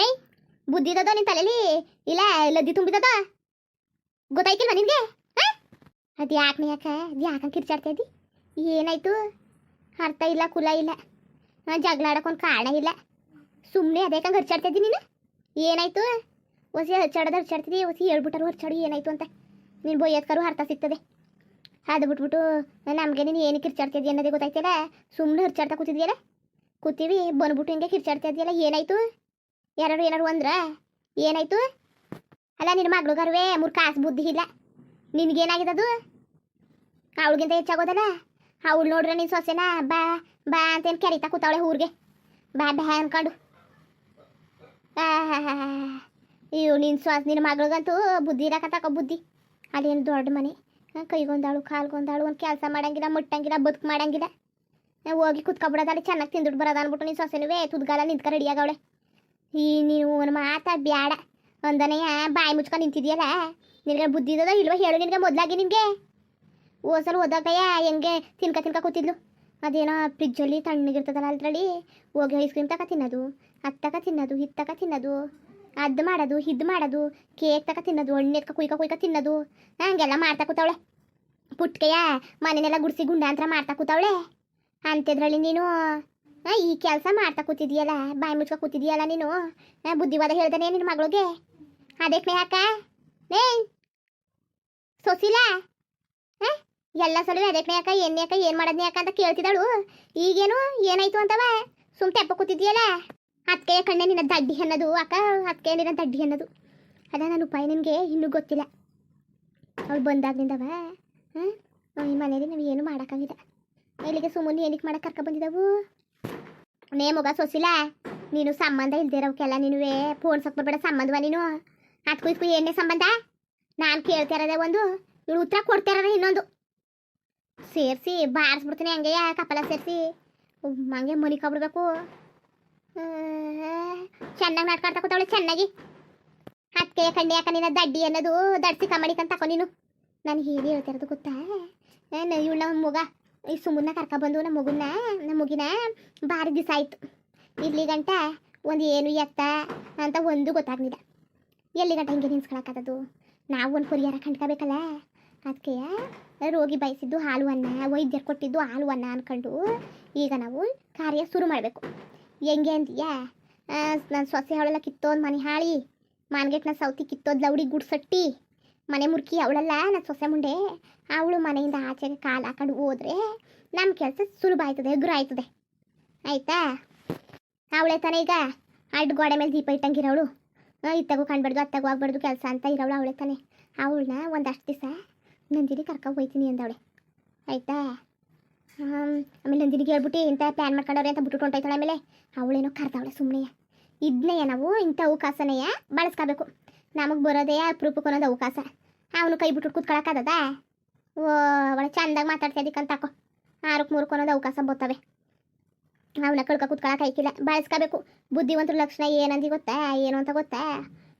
ನೈ ಬುದ್ಧಿದದ ನಿನ್ ತಲೆಲಿ? ಇಲ್ಲ, ಲದ್ದಿ ತುಂಬಿದದ? ಗೊತ್ತಾಯ್ತಿಲ್ವಾ ನಿನ್ಗೆ? ಅದು ಯಾಕೆ ಯಾಕ, ಅದು ಯಾಕಂಗೆ ಕಿರ್ಚಾಡ್ತಾ ಇದ್ದಿ? ಏನಾಯ್ತು? ಅರ್ಥ ಇಲ್ಲ, ಕುಲ ಇಲ್ಲ. ನಾನು ಜಗಳ ಕಾಣ ಕಾರಣ ಇಲ್ಲ. ಸುಮ್ಮನೆ ಅದೇ ಕಂಗೆ ಹರ್ಚಾಡ್ತಾ ಇದ್ದಿ ನೀನು? ಏನಾಯ್ತು? ಒಸಿ ಹರ್ಚಾಡೋದು ಹರ್ಚಾಡ್ತಿದ್ದಿ ಹೊಸಿ ಹೇಳ್ಬಿಟ್ಟರು ಹರ್ಚಾಡು, ಏನಾಯ್ತು ಅಂತ. ನೀನು ಬೊಯ್ಯತ್ಕರು ಅರ್ಥ ಸಿಗ್ತದೆ. ಅದು ಬಿಟ್ಬಿಟ್ಟು ನಮಗೆ ನೀನು ಏನಕ್ಕೆ ಕಿರ್ಚಾಡ್ತಿದ್ದಿ ಅನ್ನೋದೇ ಗೊತ್ತಾಯ್ತಿಲ್ಲ? ಸುಮ್ಮನೆ ಹರ್ಚಾಡ್ತಾ ಕೂತಿದ್ಯಲ್ಲ? ಕೂತೀವಿ, ಬಂದ್ಬಿಟ್ಟು ಹಿಂಗೆ ಕಿರ್ಚಾಡ್ತಾ ಇದೆಯಲ್ಲ, ಏನಾಯ್ತು? ಯಾರು ಏನಾರು ಅಂದ್ರ? ಏನಾಯ್ತು? ಅಲ್ಲ ನಿನ್ನ ಮಗ್ಳುಗಾರುವೆ ಮೂರು ಕಾಸು ಬುದ್ಧಿ ಇಲ್ಲ. ನಿನಗೇನಾಗಿದದು ಅವಳಿಗಿಂತ ಹೆಚ್ಚಾಗೋದಲ್ಲ? ಅವಳು ನೋಡ್ರೆ ನಿನ್ನ ಸೊಸೆನ, ಬಾ ಬಾ ಅಂತೇನು ಕೆರಿತಾ ಕೂತಾವಳೆ ಊರಿಗೆ. ಬಾ ಬ್ಯಾ ಅನ್ಕೊಂಡು. ಅಯ್ಯೋ ನಿನ್ನ ಸ್ವಾಸ ನಿನ್ನ ಮಗಳಿಗಂತೂ ಬುದ್ಧಿ ಇರಕತ್ತಕ ಬುದ್ಧಿ. ಅದೇನು ದೊಡ್ಡ ಮನೆ. ಕೈಗೊಂದಾಳು, ಕಾಲ್ಗೊಂದಾಳು, ಒಂದು ಕೆಲಸ ಮಾಡಂಗಿಲ್ಲ, ಮುಟ್ಟಂಗಿಲ್ಲ, ಬದುಕು ಮಾಡಂಗಿಲ್ಲ. ಹೋಗಿ ಕುತ್ಕೊಬಿಡೋದಾಳೆ ಚೆನ್ನಾಗಿ ತಿಂದುಬಿಟ್ಟು ಬರೋದ ಅಂದ್ಬಿಟ್ಟು ನೀನು ಸೊಸೆನೂ ತುದ್ಗಾಲ ನಿಂತ್ಕ ರೆಡಿಯಾಗವಳೆ ಈ ನೀನು ಮಾತಾ ಬ್ಯಾಡ. ಒಂದನೆಯ ಬಾಯಿ ಮುಚ್ಕೊಂಡು ನಿಂತಿದೆಯಲ್ಲ? ನಿನಗೆ ಬುದ್ಧಿ ಇದ್ದದ ಇಲ್ವ ಹೇಳು ನಿನಗೆ ಮೊದಲಾಗಿ ನಿನಗೆ. ಓಸಲು ಓದಾಕಯ್ಯ ಹೆಂಗೆ ತಿನ್ಕ ತಿನ್ಕ ಕೂತಿದ್ಲು. ಅದೇನೋ ಫ್ರಿಜ್ಜಲ್ಲಿ ತಣ್ಣಗಿರ್ತದಲ್ಲ ಅದ್ರಲ್ಲಿ. ಹೋಗಿ ಐಸ್ ಕ್ರೀಮ್ ತಕ ತಿನ್ನೋದು ಅತ್ತಕ ತಕ ತಿನ್ನೋದು, ಇದು ತಕ ತಿನ್ನೋದು, ಅದು ಮಾಡೋದು, ಇದು ಮಾಡೋದು ಕೇಕ್ ತಕ ತಿನ್ನೋದು ಎತ್ಕ ಕುಯ್ಕ ಕುಯ್ಕ ತಿನ್ನೋದು. ಹಂಗೆಲ್ಲ ಮಾಡ್ತಾ ಕೂತವಳೆ. ಪುಟ್ಕೆಯ ಮನೆನೆಲ್ಲ ಗುಡಿಸಿ ಗುಂಡಾಂತರ ಮಾಡ್ತಾ ಕೂತವಳೆ. ಅಂಥದ್ರಲ್ಲಿ ನೀನು ಈ ಕೆಲಸ ಮಾಡ್ತಾ ಕೂತಿದ್ಯಲ್ಲ, ಬಾಯಿ ಮುಚ್ಕ ಕೂತಿದ್ಯಲ್ಲ ನೀನು? ಬುದ್ಧಿವಾದ ಹೇಳ್ದಾನೆ ನಿನ್ನ ಮಗಳಿಗೆ. ಅದಕ್ಕೆ ಯಾಕ ನೇ ಸೊಸಿಲ? ಎಲ್ಲ ಸಲ ಅದಕ್ಕೆ ಯಾಕ ಏನ್ ಯಾಕ ಏನ್ ಮಾಡದ್ನೇ ಯಾಕ ಅಂತ ಕೇಳ್ತಿದ್ದಾಳು. ಈಗೇನು ಏನಾಯ್ತು ಅಂತವ? ಸುಮ್ ತೆಪ್ಪ ಕೂತಿದ್ಯಲ್ಲ? ಅದಕ್ಕೆ ಕಣ್ಣೆ ನಿನ್ನ ದಡ್ಡಿ ಅನ್ನೋದು, ಅಕ್ಕ ಅದಕ್ಕೆ ನಿನ್ನ ದಡ್ಡಿ ಅನ್ನೋದು. ಅದ ನನ್ನ ಉಪಾಯ ನಿನಗೆ ಇನ್ನೂ ಗೊತ್ತಿಲ್ಲ. ಅವಳು ಬಂದಾಗ್ಲಿಂದವ, ಹಾಂ? ಈ ಮನೇಲಿ ನಾವು ಏನು ಮಾಡೋಕ್ಕಾಗಿಲ್ಲ. ಇಲ್ಲಿಗೆ ಸುಮ್ಮನೆ ಏನಕ್ಕೆ ಮಾಡಕ್ಕೆ ಕರ್ಕೊ ಬಂದಿದ್ದಾವು ನೇ ಮಗ ನೀನು ಸಂಬಂಧ ಇಲ್ದಿರೋಕೆಲ್ಲ ನೀನುವೇ ಫೋನ್ ಬರ್ಬೇಡ ಸಂಬಂಧವ ನೀನು? ಅದಕ್ಕೂ ಇದಕ್ಕೂ ಏನೇ ಸಂಬಂಧ? ನಾನು ಕೇಳ್ತಿರೋದೆ ಒಂದು, ಇವಳು ಉತ್ತರ ಕೊಡ್ತಾ ಇರೋದೇ ಇನ್ನೊಂದು. ಸೇರಿಸಿ, ಬಾರಿಸ್ಬಿಡ್ತೀನಿ ಹಂಗೆ ಕಪಲ ಸೇರಿಸಿ. ಹಂಗೆ ಮನಿಕೊಬಿಡ್ಬೇಕು ಚೆನ್ನಾಗಿ ನಾಟ್ಕಾಡ್ತಾ ಕೂತಾವಳೆ, ಚೆನ್ನಾಗಿ. ಅದಕ್ಕೆ ಕಂಡೆ ಯಾಕ ನಿನ್ನ ದಡ್ಡಿ ಅನ್ನೋದು, ದಡ್ಸಿ ಕಮಡಿಕಂತ ತಕೊ ನೀನು. ನಾನು ಹೀಗೆ ಹೇಳ್ತಿರೋದು ಗೊತ್ತಾ? ಇವಳು ನಮ್ಮ ಮಗ. ಈ ಸುಮ್ಮನ ಕರ್ಕೊಬಂದು ನಮ್ಮ ಮಗುನ, ನಮ್ಮ ಮಗಿನ ಭಾರಿ ದಿವಸ ಆಯಿತು. ಇಲ್ಲಿ ಗಂಟ, ಒಂದು ಏನು ಎತ್ತ ಅಂತ ಒಂದು ಗೊತ್ತಾಗ್ಲಿಲ್ಲ. ಎಲ್ಲಿ ಗಂಟ ಹಿಂಗೆ ನಿನ್ಸ್ಕೊಳಕ್ಕದು ನಾವು ಒಂದು ಪರಿಹಾರ ಕಂಡ್ಕೋಬೇಕಲ್ಲ. ಅದಕ್ಕೆ ರೋಗಿ ಬಯಸಿದ್ದು ಹಾಲು ಅನ್ನ, ವೈದ್ಯರು ಕೊಟ್ಟಿದ್ದು ಹಾಲು ಅನ್ನ ಅನ್ಕೊಂಡು ಈಗ ನಾವು ಕಾರ್ಯ ಶುರು ಮಾಡಬೇಕು. ಹೆಂಗೆ ಅಂತೀಯ ನಾನು ಸೊಸೆ ಹಾಳೆಲ್ಲ ಕಿತ್ತೋದು ಮನೆ ಹಾಳಿ, ಮಾನ್ಗೆಟ್ನ ಸೌತಿ ಕಿತ್ತೋದು ಲೌಡಿ ಗುಡ್ಸಟ್ಟಿ. ಮನೆ ಮುರ್ಕಿ ಅವಳಲ್ಲ ನನ್ನ ಸೊಸೆ ಮುಂಡೆ ಅವಳು ಮನೆಯಿಂದ ಆಚೆಗೆ ಕಾಲು ಹಾಕೊಂಡು ಹೋದ್ರೆ ನಮ್ಮ ಕೆಲಸ ಸುಲಭ ಆಯ್ತದೆ ಎಗ್ರು ಆಯ್ತದೆ. ಆಯ್ತಾ? ಅವಳೆ ತಾನೇ ಈಗ? ಅಡ್ಡ ಗೋಡೆ ಮೇಲೆ ದೀಪ ಇಟ್ಟಂಗಿರೋಳು. ಇತ್ತಗೂ ಕಾಣ್ಬಾರ್ದು ಅತ್ತಾಗೂ ಆಗ್ಬಾರ್ದು ಕೆಲಸ ಅಂತ ಇರೋಳು ಅವಳೆ ತಾನೆ. ಅವಳನ್ನ ಒಂದಷ್ಟು ದಿವಸ ನಂದಿನಿ ಕರ್ಕೊಂಡು ಹೋಯ್ತೀನಿ ಅಂದವಳೆ. ಆಯ್ತಾ? ಆಮ್, ಆಮೇಲೆ ನಂದಿನಿಗೆ ಹೇಳ್ಬಿಟ್ಟು ಇಂಥ ಪ್ಲ್ಯಾನ್ ಮಾಡ್ಕೊಂಡವ್ರೆ ಅಂತ ಬಿಟ್ಟು ಹೊಂಟೋಯ್ತಾಳೆ ಆಮೇಲೆ. ಅವಳೇನೋ ಕರ್ದವಳೆ ಸುಮ್ಮನೆಯ ಇದನ್ನೆಯ ನಾವು? ಇಂಥ ಅವಕಾಶನೆಯ ಬಳಸ್ಕೋಬೇಕು. ನಮಗೆ ಬರೋದೇ ಅಪ್ರೂಪಕ್ಕೆ ಅನ್ನೋದು ಅವಕಾಶ. ಅವನು ಕೈ ಬಿಟ್ಟು ಕೂತ್ಕೊಳಕ್ಕಾಗದ ಓ, ಅವಳ ಚಂದಾಗಿ ಮಾತಾಡ್ತಾ ಇದ್ದಕ್ಕಂತ ತಾಕೋ. ಆರಕ್ಕೆ ಮೂರಕ್ಕೆ ಅನ್ನೋದು ಅವಕಾಶ ಬರ್ತವೆ ಅವನ ಕಳ್ಕ ಕೂತ್ಕೊಳಕ್ಕೆ ಐಕಿಲ್ಲ ಬಳಸ್ಕೋಬೇಕು. ಬುದ್ಧಿವಂತರ ಲಕ್ಷಣ ಏನಂದು ಗೊತ್ತಾ? ಏನು ಅಂತ ಗೊತ್ತಾ?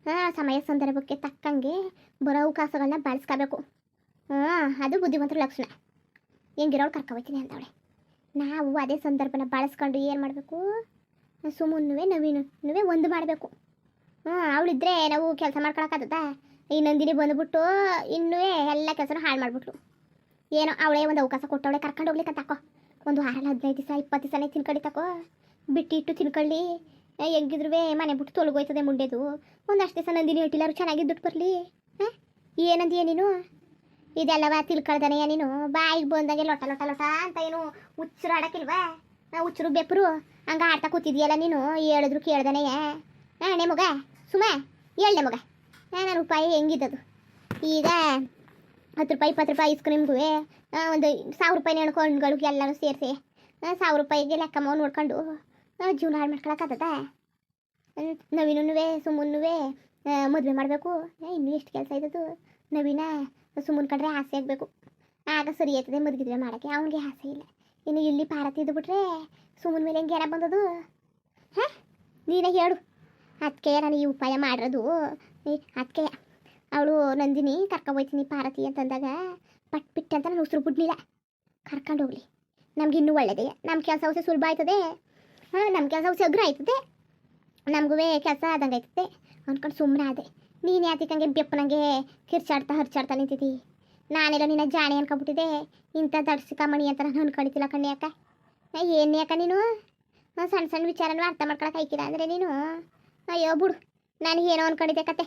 ಹಾಂ, ಸಮಯ ಸಂದರ್ಭಕ್ಕೆ ತಕ್ಕಂಗೆ ಬರೋ ಅವಕಾಶಗಳನ್ನ ಬಳಸ್ಕೋಬೇಕು. ಹಾಂ, ಅದು ಬುದ್ಧಿವಂತರ ಲಕ್ಷಣ. ಹೆಂಗಿರೋಳು ಕರ್ಕೊಬತ್ತೀನಿ ಅಂತವಳೆ ನಾವು ಅದೇ ಸಂದರ್ಭನ ಬಳಸ್ಕೊಂಡು ಏನು ಮಾಡಬೇಕು? ಸುಮ್ಮನೆ ನವೀನು ಒಂದು ಮಾಡಬೇಕು. ಹ್ಞೂ ಅವಳಿದ್ರೆ ನಾವು ಕೆಲಸ ಮಾಡ್ಕೊಳಕ್ಕಾಗದ ಈ ನಂದಿನಿ ಬಂದ್ಬಿಟ್ಟು ಇನ್ನೂ ಎಲ್ಲ ಕೆಲಸನೂ ಹಾಳು ಮಾಡಿಬಿಟ್ಲು ಏನೋ ಅವಳೇ ಒಂದು ಅವಕಾಶ ಕೊಟ್ಟವಳೆ, ಕರ್ಕೊಂಡು ಹೋಗ್ಲಿಕ್ಕೆ ತಕೋ ಒಂದು ವಾರ ಹದಿನೈದು ದಿವಸ, ಇಪ್ಪತ್ತು ದಿವಸನೇ ತಿನ್ಕೊಳ್ಳಿ ತಕೋ. ಬಿಟ್ಟಿಟ್ಟು ತಿನ್ಕೊಳ್ಳಿ. ಹೆಂಗಿದ್ರು ಮನೆ ಬಿಟ್ಟು ತೊಲಗೋಯ್ತದೆ ಮುಂಡೆದು. ಒಂದಷ್ಟು ದಿವಸ ನಂದಿನಿ ಇಟ್ಟಿಲ್ಲಾರು ಚೆನ್ನಾಗಿದ್ದುಟ್ಟು ಬರಲಿ ಹಾಂ? ಏನಂದೀಯ ನೀನು? ಇದೆಲ್ಲವ ತಿಳ್ಕೊಳ್ದಾನೆಯ ನೀನು? ಬಾಯಿಗೆ ಬಂದಂಗೆ ಲೊಟ ಲೊಟ ಲೊಟ ಅಂತ ಏನು ಹುಚ್ಚರು ಆಡಕ್ಕಿಲ್ವಾ? ಹುಚ್ಚರು ಬೆಪ್ಪರು ಹಂಗೆ ಆಡ್ತಾ ಕೂತಿದ್ಯಲ್ಲ ನೀನು? ಹೇಳಿದ್ರು ಕೇಳ್ದನೆಯ. ಹಾಂ ಮಗ, ಸುಮ ಹೇಳ್ದೆ ಮಗ. ನನ್ನ ರೂಪಾಯಿ ಹೆಂಗಿದ್ದದು? ಈಗ ಹತ್ತು ರೂಪಾಯಿ, ಇಪ್ಪತ್ತು ರೂಪಾಯಿ ಐಸ್ ಕ್ರೀಮ್ಗೂ ಒಂದು ಸಾವಿರ ರೂಪಾಯಿ ನೆಣ್ಕೊಂಡ್ಗಳಿಗೆ ಎಲ್ಲರೂ ಸೇರಿಸಿ ಸಾವಿರ ರೂಪಾಯಿಗೆ ಲೆಕ್ಕ ಮಾವು ನೋಡ್ಕೊಂಡು ಜೀವನ ಹಾಳು ಮಾಡ್ಕೊಳಕ್ಕಾಗತ್ತ? ನವೀನುವೆ ಸುಮ್ಮನೂ ಮದುವೆ ಮಾಡಬೇಕು. ಇನ್ನೂ ಎಷ್ಟು ಕೆಲಸ ಇದ್ದದು ನವೀನ ಸುಮ್ಮನ ಕಂಡ್ರೆ ಆಸೆ ಆಗಬೇಕು. ಆಗ ಸರಿ ಆಯ್ತದೆ ಮದುವೆ ಮಾಡೋಕ್ಕೆ. ಅವನಿಗೆ ಆಸೆ ಇಲ್ಲ. ಇನ್ನು ಇಲ್ಲಿ ಪಾರತಿ ಇದ್ದು ಬಿಟ್ರೆ ಸುಮ್ಮನ ಮೇಲೆ ಹೆಂಗೆ ಏನ ಬಂದದು ಹಾಂ, ನೀನೇ ಹೇಳು. ಅದಕ್ಕೆ ನಾನು ಈ ಉಪಾಯ ಮಾಡಿರೋದು ಅದಕ್ಕೆ ಅವಳು ನಂದಿನಿ ಕರ್ಕೊಂಡೋಯ್ತೀನಿ ಪಾರತಿ ಅಂತಂದಾಗ ಪಟ್ ಬಿಟ್ಟು ಅಂತ ನಾನು ಉಸಿರು ಬಿಡ್ಲಿಲ್ಲ ಕರ್ಕೊಂಡು ಹೋಗ್ಲಿ. ನಮ್ಗೆ ಇನ್ನೂ ಒಳ್ಳೇದೇ. ನಮ್ಮ ಕೆಲಸ ಹೊಸ ಸುಲಭ ಆಯ್ತದೆ. ಹಾಂ ನಮ್ಮ ಕೆಲಸ ಹೊಸ ಅಗ್ರ ಆಯ್ತದೆ. ನಮಗೂ ಕೆಲಸ ಆದಂಗೆ ಆಯ್ತದೆ. ಅಂದ್ಕೊಂಡು ಸುಮ್ಮನೆ ಆದೆ. ನೀನು ಯಾತಿಕಂಗೆ ಬೆಪ್ಪನಂಗೆ ಕಿರ್ಚಾಡ್ತಾ ಹರ್ಚಾಡ್ತಾ ನಿಂತಿದ್ದಿ ನಾನೆಲ್ಲ ನಿನ್ನ ಜಾಣೆ ಅನ್ಕೊಂಬಿಟ್ಟಿದೆ. ಇಂಥ ದಡ್ಸಿಕ ಮಣಿ ಅಂತ ನಾನು ಅನ್ಕೊಂಡಿದ್ದಿಲ್ಲ ಕಣ್ಣಿ ಯಾಕ ಏನು ಅಕ್ಕ ನೀನು? ನಾನ್ ಸಣ್ಣ ಸಣ್ಣ ವಿಚಾರನೂ ಅರ್ಥ ಮಾಡ್ಕೊಳಕ್ಕೆ ಐಕಿಲ್ಲ ಅಂದರೆ ನೀನು? ಅಯ್ಯೋ, ಬಿಡು. ನಾನು ಏನೋ ಅನ್ಕೊಂಡಿದ್ದೆ ಕತೆ.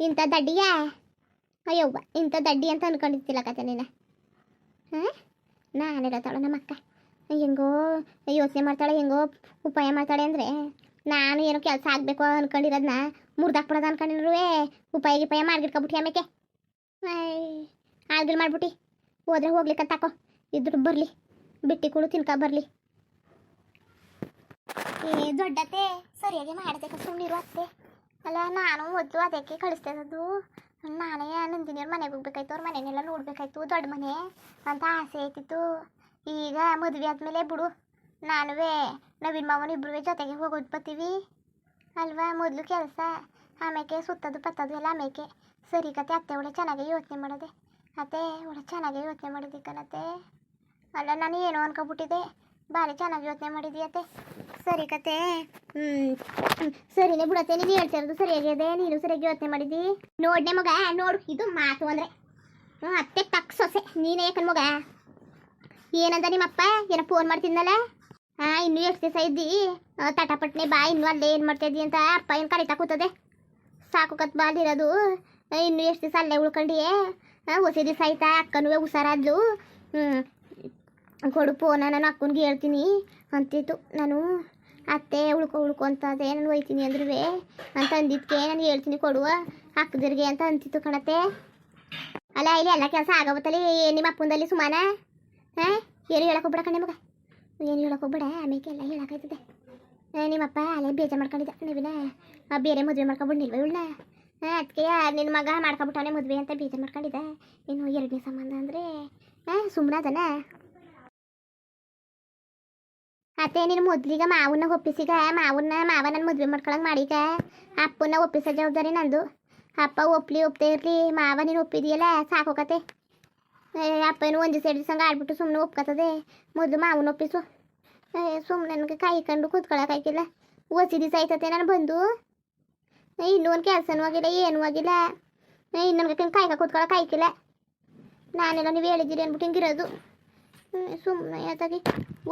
ಇಂಥ ದಡ್ಡಿಯಾ ಅಯ್ಯವ್ವ ಇಂಥ ದಡ್ಡಿ ಅಂತ ಅನ್ಕೊಂಡಿದ್ದಿಲ್ಲ ಕತೆ ನೀನು. ಹಾಂ? ನಾನು ಹೇಳ್ತಾಳೆ ನಮ್ಮ ಅಕ್ಕ. ಹೆಂಗೋ ಯೋಚನೆ ಮಾಡ್ತಾಳೆ, ಹೆಂಗೋ ಉಪಾಯ ಮಾಡ್ತಾಳೆ ಅಂದರೆ ನಾನು ಏನೋ ಕೆಲಸ ಆಗಬೇಕು ಅನ್ಕೊಂಡಿರೋದನ್ನ ಮುರ್ದಾಕ್ಬಿಡೋದು ಅನ್ಕೊಂಡಿರು ಉಪಾಯ ಗಿಪಾಯ ಮಾಡ್ಗಿಟ್ಕೊಬಿಟ್ಟು ಆಮೇಲೆ ಆಗಿಲ್ ಮಾಡ್ಬಿಟ್ಟು. ಹೋದ್ರೆ ಹೋಗ್ಲಿಕ್ಕೆ ತಾಕೋ ಇದ್ರು ಬರಲಿ. ಬಿಟ್ಟಿ ಕೂಡ ತಿನ್ಕ ಬರಲಿ. ಏ ದೊಡ್ಡತೆ ಸರಿಯಾಗಿ ಮಾಡ್ತೇಕ ಸುಮ್ಮನಿರು ಅತ್ತೆ. ಅಲ್ಲ, ನಾನು ಮೊದಲು ಅದಕ್ಕೆ ಕಳಿಸ್ತಾ ಅದು ನಾನೇ ನಂದಿನಿಯವ್ರ ಮನೆಗೆ ಹೋಗ್ಬೇಕಾಯ್ತು, ಅವ್ರ ಮನೆನೆಲ್ಲ ನೋಡ್ಬೇಕಾಯ್ತು, ದೊಡ್ಡ ಮನೆ ಅಂತ ಆಸೆ ಆಯ್ತಿತ್ತು ಈಗ ಮದುವೆ ಆದಮೇಲೆ ಬಿಡು, ನಾನುವೇ ನವೀನ್ ಮಾವನ ಇಬ್ಬರು ಜೊತೆಗೆ ಹೋಗೋದು ಬರ್ತೀವಿ. ಅಲ್ವಾ, ಮೊದಲು ಕೆಲಸ ಆಮೇಲೆ ಸುತ್ತದು ಪತ್ತದು ಎಲ್ಲ ಆಮೇಲೆ ಸರಿ ಕತೆ, ಅತ್ತೆ ಒಳ್ಳೆ ಚೆನ್ನಾಗಿ ಯೋಚನೆ ಮಾಡೋದೆ. ಅತ್ತೆ ಒಳ್ಳೆ ಚೆನ್ನಾಗಿ ಯೋಚನೆ ಮಾಡಿದೆ ಅಲ್ಲ, ನಾನು ಏನೋ ಅನ್ಕೊಬಿಟ್ಟಿದ್ದೆ. ಭಾರಿ ಚೆನ್ನಾಗಿ ಯೋಚನೆ ಮಾಡಿದ್ಯತ್ತೆ ಸರಿ ಕತೆ ಹ್ಞೂ ಸರಿನೇ ಬಿಡತ್ತೆ ನೀನು ಹೇಳ್ತಾ ಸರಿಯಾಗಿದೆ, ನೀನು ಸರಿಯಾಗಿ ಯೋಚನೆ ಮಾಡಿದಿ? ನೋಡ್ನೆ ಮಗ, ನೋಡು, ಇದು ಮಾತು ಅಂದರೆ. ಹ್ಞೂ ಅತ್ತೆ ತಕ್ಕ ಸೊಸೆ, ನೀನೇ ಯಾಕನ್ ಮಗ? ಏನಂದ ನಿಮ್ಮಪ್ಪ, ಏನ ಫೋನ್ ಮಾಡ್ತಿದ್ನಲ್ಲ? ಹಾಂ, ಇನ್ನೂ ಎಷ್ಟು ದಿವಸ ಇದ್ದಿ? ತಟಾಪಟ್ನೆ ಬಾ, ಇನ್ನೂ ಅಲ್ಲೇ ಏನು ಮಾಡ್ತಾ ಇದ್ದಿ ಅಂತ ಅಪ್ಪ ಏನು ಕರಿತಾ ಕೂತದೆ? ಸಾಕು ಕತ್ ಬಾಲಿರೋದು ಇನ್ನೂ ಎಷ್ಟು ದಿವಸ ಅಲ್ಲೇ ಉಳ್ಕೊಂಡಿಯೇ? ಹೊಸ ದಿವಸ ಆಯ್ತಾ, ಅಕ್ಕನೂ ಹುಷಾರಾದ್ಲು. ಹ್ಞೂ ಕೊಡು ಫೋನ ನಾನು ಅಕ್ಕನಿಗೆ ಹೇಳ್ತೀನಿ. ಅಂತಿತ್ತು. ನಾನು, ಅತ್ತೆ, ಉಳ್ಕೊ ಉಳ್ಕೊ ಅದೇ ನಾನು ಒಯ್ತೀನಿ ಅಂದ್ರೂ ಅಂತ ಅಂದಿದ್ಕೆ ನಾನು ಹೇಳ್ತೀನಿ ಕೊಡುವ ಅಕ್ಕದಿರ್ಗೆ ಅಂತ ಅಂತಿತ್ತು ಕಣತ್ತೆ. ಅಲ್ಲ, ಇಲ್ಲಿ ಎಲ್ಲ ಕೆಲಸ ಆಗಬತ್ತಲ್ಲಿ ನಿಮ್ಮ ಅಪ್ಪಂದಲ್ಲಿ ಸುಮಾನ? ಹಾಂ? ಏನು ಹೇಳಕ್ ಹೋಗ್ಬೇಡ ಕಣೆ ಮಗ. ಏನು ಹೇಳಕ್ ಹೋಗ್ಬೇಡ ಆಮೇಲೆ ಎಲ್ಲ ಹೇಳಕ್ಕಾಯ್ತದೆ ನಿಮ್ಮ ನಿಮ್ಮಪ್ಪ ಅಲ್ಲೇ ಬೇಜಾರು ಮಾಡ್ಕೊಂಡಿದ್ದೆ. ನೀವಿನ ಬೇರೆ ಮದುವೆ ಮಾಡ್ಕೊಂಬಿಡ್ನಿಲ್ವ ಇವಳನ್ನ? ಅದಕ್ಕೆ ನಿನ್ನ ಮಗ ಮಾಡ್ಕೊಬಿಟ್ಟವನೇ ಮದುವೆ ಅಂತ ಬೇಜಾರು ಮಾಡ್ಕೊಂಡಿದ್ದೆ. ಇನ್ನು ಎರಡನೇ ಸಂಬಂಧ ಅಂದರೆ, ಹಾಂ ಸುಮ್ಮನೆ ಅದನ? ಅತ್ತೆ, ನೀನು ಮೊದ್ಲಿಗ ಮಾವನ್ನ ಒಪ್ಪಿಸಿಗ? ಮಾವನ್ನ, ಮಾವ ನನ್ನ ಮದುವೆ ಮಾಡ್ಕೊಳಂಗೆ ಮಾಡಿಗ? ಅಪ್ಪನ ಒಪ್ಪಿಸೋ ಜವಾಬ್ದಾರಿ ನಂದು. ಅಪ್ಪ ಒಪ್ಲಿ ಒಪ್ತೇ ಇರಲಿ. ಮಾವ, ನೀನು ಒಪ್ಪಿದೆಯಲ್ಲ? ಸಾಕೋಕತೆ ಅಪ್ಪನ ಒಂದು ಸೈಡ್ ಸಂಗ ಆಡ್ಬಿಟ್ಟು ಸುಮ್ಮನೆ ಒಪ್ಕೋತದೆ. ಮೊದಲು ಮಾವನ ಒಪ್ಪಿಸು. ಸುಮ್ಮನೆ ನನಗೆ ಕಾಯ್ಕೊಂಡು ಕೂತ್ಕೊಳ್ಳೋಕ್ಕಾಗಿಲ್ಲ ಒಸಿ ದಿವಸ ಆಯ್ತತೆ ನಾನು ಬಂದು. ಇನ್ನೂ ಒಂದು ಕೆಲಸನೂ ಆಗಿಲ್ಲ, ಏನೂ ಆಗಿಲ್ಲ. ಇನ್ನೊಂದು ಕಾಯ್ಕ ಕೂತ್ಕೊಳ್ಳೋಕೆ ಆಯ್ಕಿಲ್ಲ ನಾನೆಲ್ಲ ನೀವು ಹೇಳಿದ್ದೀರಿ ಅಂದ್ಬಿಟ್ಟು ಹಿಂಗಿರೋದು. ಸುಮ್ಮನೆ ಯಾತಾಗಿ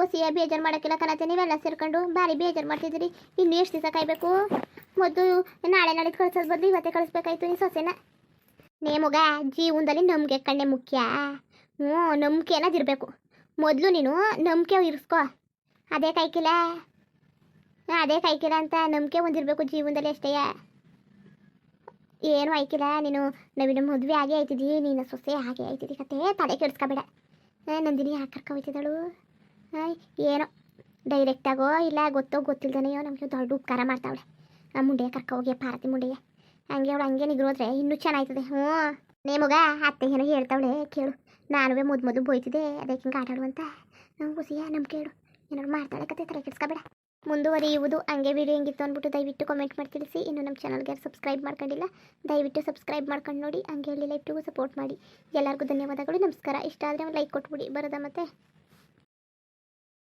ಒಸಿಯ ಬೇಜಾರು ಮಾಡೋಕ್ಕಿಲ್ಲ ಕಣತೆ ನೀವೆಲ್ಲ ಸೇರ್ಕೊಂಡು ಭಾರಿ ಬೇಜಾರು ಮಾಡ್ತಿದ್ದೀರಿ. ಇನ್ನು ಎಷ್ಟು ದಿವಸ ಕಾಯಬೇಕು? ಮೊದಲು ನಾಳೆ ನಾಳೆ ಕಳ್ಸೋದು ಬದಲು ಇವತ್ತೇ ಕಳಿಸ್ಬೇಕಾಯ್ತು ನೀನು ಸೊಸೆನ. ನೇಮಗ ಜೀವನದಲ್ಲಿ ನಂಬಿಕೆ ಕಣ್ಣೆ ಮುಖ್ಯ. ಹ್ಞೂ, ನಂಬಿಕೆ ಅನ್ನೋದಿರಬೇಕು ಮೊದಲು ನೀನು ನಂಬಿಕೆ ಇರಿಸ್ಕೋ. ಅದೇ ಕಾಯ್ಕಿಲ್ಲ ಅದೇ ಕಾಯ್ಕಿಲ್ಲ ಅಂತ ನಂಬಿಕೆ ಒಂದಿರಬೇಕು ಜೀವನದಲ್ಲಿ ಅಷ್ಟೇ. ಏನು ಆಯ್ಕಿಲ್ಲ ನೀನು ನವೀನ ಮದುವೆ ಆಗೇ ಆಯ್ತಿದ್ದಿ, ನೀನು ಸೊಸೆ ಹಾಗೆ ಆಯ್ತಿದ್ದಿ ಕತೆ ತಲೆ ಕೆಡಿಸ್ಕೊಬೇಡ. ನಂದಿನಿ ಯಾಕೆ ಕರ್ಕೊ ಹೋಯ್ತಿದ್ದಾಳು? ಏನೋ ಡೈರೆಕ್ಟಾಗೋ ಇಲ್ಲ ಗೊತ್ತೋ ಗೊತ್ತಿಲ್ದನೆಯೋ ನಮಗೆ ದೊಡ್ಡ ಉಪಕಾರ ಮಾಡ್ತಾವಳೆ. ಆ ಮುಂಡೆ ಕರ್ಕ ಹೋಗಿ ಪಾರತಿ ಮುಂಡೆಯ. ಹಂಗೆ ಅವಳು ಹಂಗೆ ನಿಗ್ರೋದ್ರೆ ಇನ್ನೂ ಚೆನ್ನಾಗ್ತದೆ ಹ್ಞೂ. ನೇಮಗ ಅತ್ತೆ ಏನೋ ಹೇಳ್ತಾವಳೆ, ಕೇಳು. ನಾನು ಮೊದ್ ಮೊದಲು ಬೋಯ್ತಿದ್ದೆ, ಅದಕ್ಕೆ ಹಿಂಗೆ ಆಟಾಡು ಅಂತ ನಾವು ಖುಷಿಯ ನಮ್ಗೆ ಕೇಳು. ಏನಾದ್ರು ಮಾಡ್ತಾಳೆ, ಕತೆ ತಲೆ ಕೆಡ್ಸ್ಕೊಬೇಡ. ಮುಂದುವರಿಯುವುದು, ಹಂಗೆ ವಿಡಿಯೋ ಹೆಂಗಿತ್ತು ಅಂದ್ಬಿಟ್ಟು ದಯವಿಟ್ಟು ಕಾಮೆಂಟ್ ಮಾಡಿ ತಿಳಿಸಿ. ಇನ್ನು ನಮ್ಮ ಚಾನಲ್ಗೆ ಸಬ್ಸ್ಕ್ರೈಬ್ ಮಾಡ್ಕೊಂಡಿಲ್ಲ, ದಯವಿಟ್ಟು ಸಬ್ಸ್ಕ್ರೈಬ್ ಮಾಡ್ಕೊಂಡು ನೋಡಿ. ಹಂಗೆ ಹೇಳಿ ಲೈಫ್ಟಿಗೂ ಸಪೋರ್ಟ್ ಮಾಡಿ. ಎಲ್ಲರಿಗೂ ಧನ್ಯವಾದಗಳು, ನಮಸ್ಕಾರ. ಇಷ್ಟ ಆದರೆ ಒಂದು ಲೈಕ್ ಕೊಟ್ಬಿಡಿ. ಬರೋದಾ ಮತ್ತೆ.